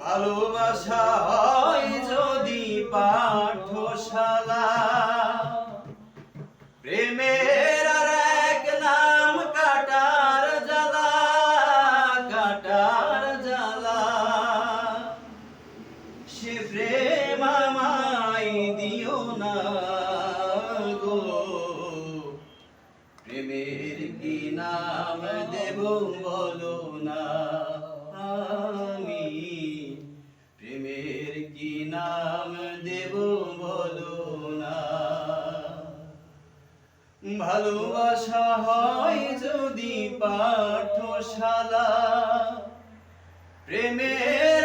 ভালোবাসা হয় যদি পাঠশালা। প্রেমের আর কাটার জ্বালা কাটার জ্বালা। সে প্রেম আমায় না গো। প্রেমের কি নাম দেব বলো না। কি নাম দেব বলো না? ভালোবাসা হয় যদি পাঠশালা, প্রেমের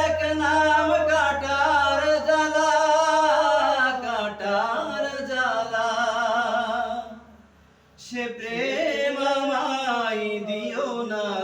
এক নাম কাটার জ্বালা কাটার জ্বালা। সে প্রেম আমায় দিও না